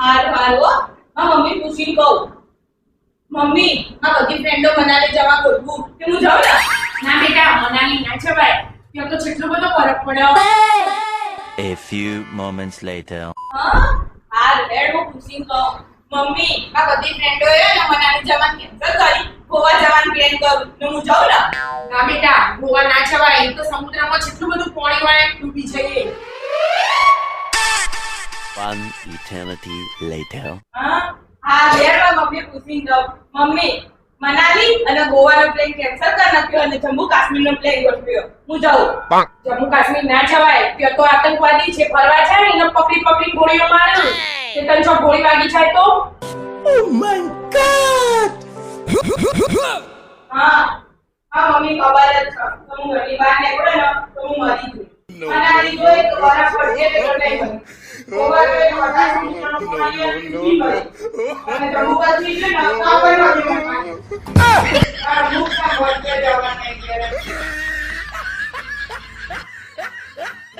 હારું હારું હો. હા મમ્મી પૂછીને કહું? મમ્મી આ બધી ફ્રેન્ડો મનાલી જવા ગોઠવું. કે હું જાઉં ને? ના બેટા મનાલી ના જવાય. ત્યાં તો કેટલો બધો ફરક પડ્યો. A few moments later. હા હારું હેડ હું પૂછીને કહું. મમ્મી આ બધી ફ્રેન્ડોએ ને મનાલી જવાનું કેન્સલ કરી. ગોવા જવાનું પ્લાન કરું. ને હું જાઉં ને? ના બેટા ગોવા ના જવાય. એ તો સમુદ્રમાં One eternity later. હા હા મમ્મી પૂછીને કહું મમ્મી મનાલી અને ગોવાનો પ્લેન કેન્સલ કરી નાખ્યો અને જમ્મુ કાશ્મીરનો પ્લેન ગોઠવ્યો. હું જાઉં. જમ્મુ કાશ્મીર ના જવાય. ત્યાં તો આતંકવાદી છે ફરવા છે ને એને પકડી પકડી ગોળીઓ મારે. તે તને છો ગોળી વાગી જાય તો? હા. હા મમ્મી ખબર જ છે. તો હું ઘરની બહાર નીકળે ને તો હું મરી no, no, no, no, no,